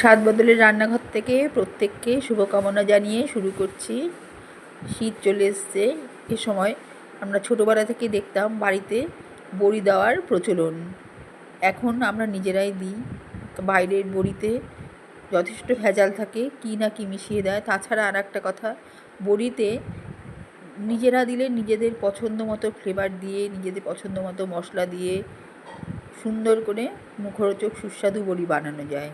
স্বাদ বদলের রান্নাঘর থেকে প্রত্যেককে শুভকামনা জানিয়ে শুরু করছি। শীত চলে এসছে। এ সময় আমরা ছোটোবেলা থেকে দেখতাম বাড়িতে বড়ি দেওয়ার প্রচলন। এখন আমরা নিজেরাই দিই। বাইরের বড়িতে যথেষ্ট ভেজাল থাকে, কী না কি মিশিয়ে দেয়। তাছাড়া আর একটা কথা, বড়িতে নিজেরা দিলে নিজেদের পছন্দ মতো ফ্লেভার দিয়ে, নিজেদের পছন্দ মতো মশলা দিয়ে সুন্দর করে মুখরোচক সুস্বাদু বড়ি বানানো যায়।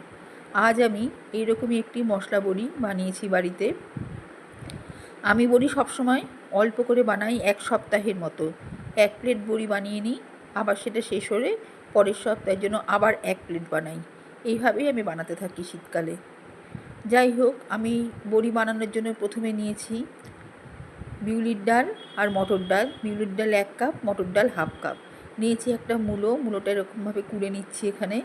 আজ আমি এইরকমই একটি মশলা বড়ি বানিয়েছি বাড়িতে। আমি বড়ি সবসময় অল্প করে বানাই এক সপ্তাহের মতো। এক প্লেট বড়ি বানিয়ে নিই, আবার সেটা শেষ হলে পরের সপ্তাহের জন্য আবার এক প্লেট বানাই। এইভাবেই আমি বানাতে থাকি শীতকালে। যাই হোক, আমি বড়ি বানানোর জন্য প্রথমে নিয়েছি বিউলির ডাল আর মটর ডাল। বিউলির ডাল এক কাপ, মটর ডাল হাফ কাপ। নিয়েছি একটা মূলো, মূলোটা এরকমভাবে কুড়ে নিচ্ছি এখানে।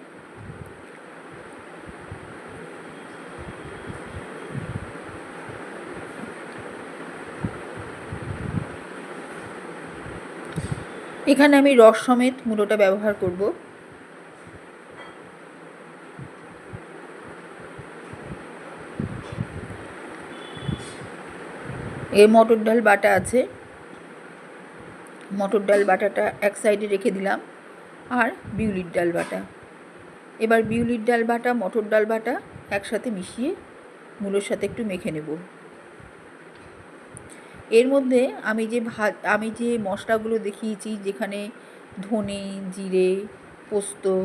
এখানে আমি রস সমেত মূলোটা ব্যবহার করব। এ মটর ডাল বাটা আছে। মটর ডাল বাটাটা এক সাইডে রেখে দিলাম আর বিউলির ডাল বাটা। এবার বিউলির ডাল বাটা, মটর ডাল বাটা একসাথে মিশিয়ে মূলোর সাথে একটু মেখে নেব। এর মধ্যে আমি যে ভাত আমি যে মশলাগুলো দেখিয়েছি, যেখানে ধনে, জিরে, পোস্ত,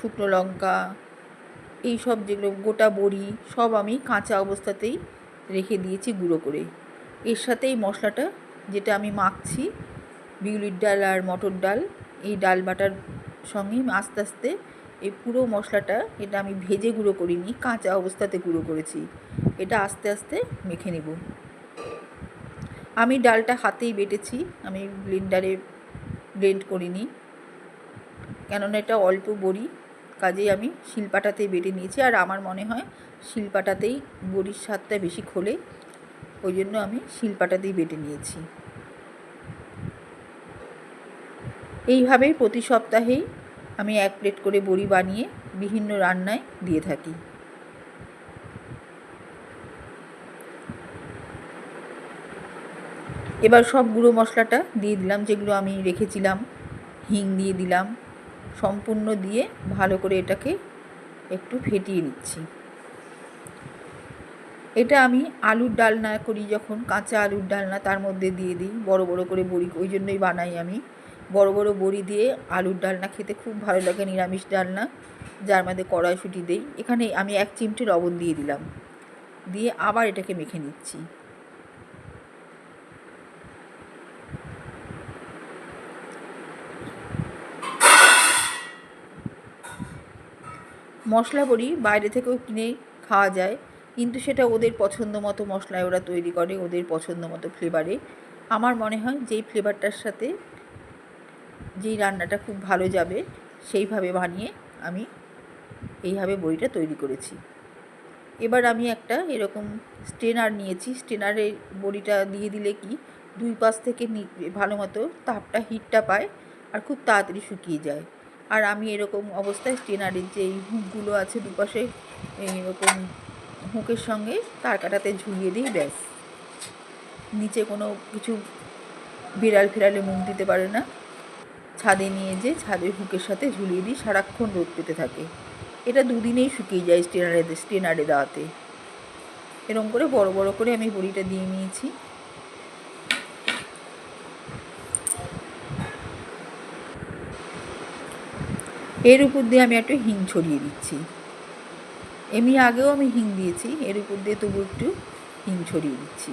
শুকনো লঙ্কা এই সব যেগুলো গোটা বড়ি, সব আমি কাঁচা অবস্থাতেই রেখে দিয়েছি গুঁড়ো করে। এর সাথে এই মশলাটা, যেটা আমি মাখছি, বিউলির ডাল আর মটর ডাল, এই ডাল বাটার সঙ্গে আস্তে আস্তে এই পুরো মশলাটা, এটা আমি ভেজে গুঁড়ো করিনি, কাঁচা অবস্থাতে গুঁড়ো করেছি। এটা আস্তে আস্তে মেখে নেব। আমি ডালটা হাতেই বেটেছি, আমি ব্লেন্ডারে ব্লেন্ড করিনি। কেননা এটা অল্প বড়ি, কাজেই আমি শিলপাটাতেই বেটে নিয়েছি। আর আমার মনে হয় শিলপাটাতেই বড়ির স্বাদটা বেশি খোলে, ওই জন্য আমি শিলপাটাতেই বেটে নিয়েছি। এইভাবেই প্রতি সপ্তাহেই আমি এক প্লেট করে বড়ি বানিয়ে বিভিন্ন রান্নায় দিয়ে থাকি। এবার সব গুঁড়ো মশলাটা দিয়ে দিলাম, যেগুলো আমি রেখেছিলাম, হিং দিয়ে দিলাম, সম্পূর্ণ দিয়ে ভালো করে এটাকে একটু ফেটিয়ে নিচ্ছি। এটা আমি আলুর ডালনা করি যখন, কাঁচা আলুর ডালনা তার মধ্যে দিয়ে দিই, বড় বড় করে বড়ি, ওই জন্যই বানাই আমি। বড় বড় বড়ি দিয়ে আলুর ডালনা খেতে খুব ভালো লাগে, নিরামিষ ডালনা, যার মধ্যে কড়াইশুঁটি দিই। এখানে আমি এক চিমটে লবণ দিয়ে দিলাম। দিয়ে আবার এটাকে মেখে নিচ্ছি। মশলা বড়ি বাইরে থেকেও কিনে খাওয়া যায়, কিন্তু সেটা ওদের পছন্দ মতো মশলায় ওরা তৈরি করে, ওদের পছন্দ মতো ফ্লেভারে আমার মনে হয় যেই ফ্লেভারটার সাথে যেই রান্নাটা খুব ভালো যাবে, সেইভাবে বানিয়ে আমি এইভাবে বড়িটা তৈরি করেছি। এবার আমি একটা এরকম স্টেনার নিয়েছি স্টেনারে বড়িটা দিয়ে দিলে কি দুই পাশ থেকে ভালো মতো তাপটা হিটটা পায় আর খুব তাড়াতাড়ি শুকিয়ে যায়। আর আমি এরকম অবস্থায় স্টেনারের যে হুকগুলো আছে দুপাশে এরকম হুকের সঙ্গে তার কাটাতে ঝুলিয়ে দিই, ব্যাস। নিচে কোনো কিছু বিড়াল ফিরালে মুখ দিতে পারে না। ছাদে নিয়ে যে ছাদের হুকের সাথে ঝুলিয়ে দিই, সারাক্ষণ রোদ পেতে থাকে। এটা দুদিনেই শুকিয়ে যায় স্টেনারে স্টেনারে দেওয়াতে। এরকম করে বড় বড় করে আমি বড়িটা দিয়ে নিয়েছি। এর উপর দিয়ে আমি একটু হিং ছড়িয়ে দিচ্ছি। এমনি আগেও আমি হিং দিয়েছি, এর উপর দিয়ে তবু একটু হিং ছড়িয়ে দিচ্ছি।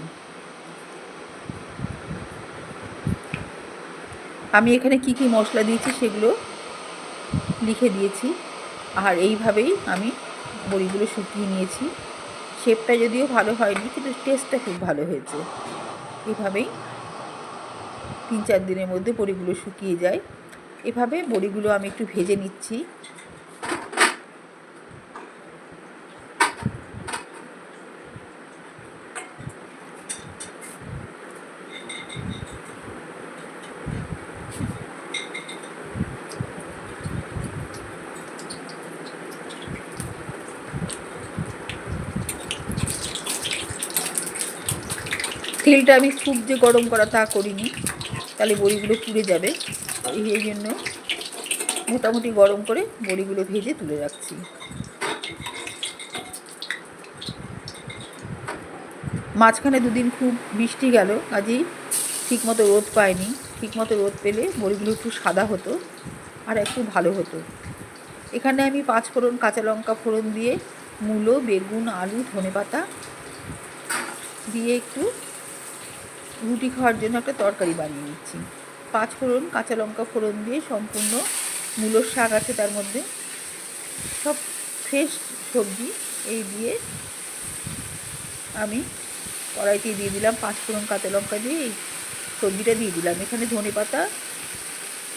আমি এখানে কি কি মশলা দিয়েছি সেগুলো লিখে দিয়েছি। আর এইভাবেই আমি বড়িগুলো শুকিয়ে নিয়েছি। শেপটা যদিও ভালো হয়নি, কিন্তু টেস্টটা খুব ভালো হয়েছে। এভাবেই তিন চার দিনের মধ্যে বড়িগুলো শুকিয়ে যায়। এভাবে বড়িগুলো আমি একটু ভেজে নিচ্ছি। তেলটা আমি খুব যে গরম করা তা করিনি, তাহলে বড়িগুলো পুড়ে যাবে। এই জন্য মোটামুটি গরম করে বড়িগুলো ভেজে তুলে রাখছি। মাঝখানে দুদিন খুব বৃষ্টি গেল কাজেই ঠিকমতো রোদ পায়নি ঠিকমতো রোদ পেলে বড়িগুলো একটু সাদা হতো আর একটু ভালো হতো। এখানে আমি পাঁচ ফোড়ন কাঁচা লঙ্কা ফোড়ন দিয়ে মূলো, বেগুন, আলু ধনেপাতা দিয়ে একটু রুটি খাওয়ার জন্য একটা তরকারি বানিয়ে নিচ্ছি। পাঁচ ফোড়ন, কাঁচা লঙ্কা ফোড়ন দিয়ে সম্পূর্ণ মূলোর শাক আছে তার মধ্যে। সব ফ্রেশ সবজি এই দিয়ে আমি কড়াইতে দিয়ে দিলাম পাঁচ ফোড়ন, কাঁচা লঙ্কা দিয়ে এই সবজিটা দিয়ে দিলাম। এখানে ধনে পাতা,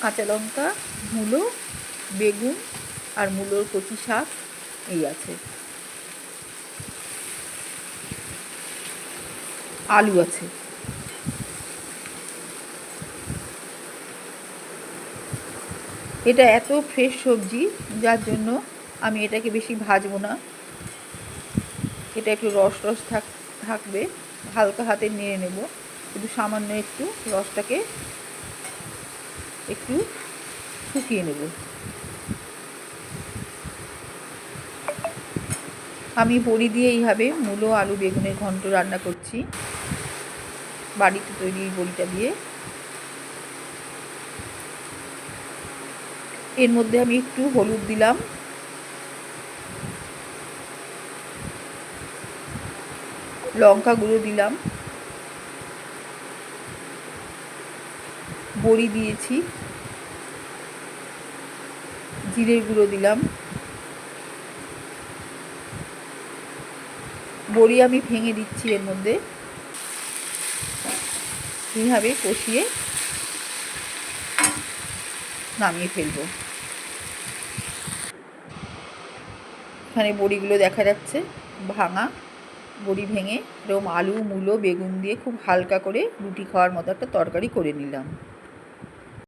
কাঁচা লঙ্কা, মূলো, বেগুন আর মূলোর কচি শাক এই আছে। আলু আছে। এটা এত ফ্রেশ সবজি, যার জন্য আমি এটাকে বেশি ভাজবো না। এটা একটু রস রস থাক, থাকবে, হালকা হাতে নিয়ে নেব। শুধু সামান্য একটু রসটাকে একটু শুকিয়ে নেব। আমি বড়ি দিয়ে এইভাবে মূলো, আলু, বেগুনের ঘন্ট রান্না করছি। বাড়িতে তৈরি বড়িটা দিয়ে। এর মধ্যে আমি একটু হলুদ দিলাম। লঙ্কা গুঁড়ো দিলাম। বড়ি দিয়েছি। জিরে গুঁড়ো দিলাম। বড়ি আমি ভেঙে দিচ্ছি এর মধ্যে। এইভাবে কষিয়ে নামিয়ে ফেলব। এখানে বড়িগুলো দেখা যাচ্ছে। ভাঙা, বড়ি ভেঙে। এরকম আলু, মূলো, বেগুন দিয়ে খুব হালকা করে রুটি খাওয়ার মতো একটা তরকারি করে নিলাম।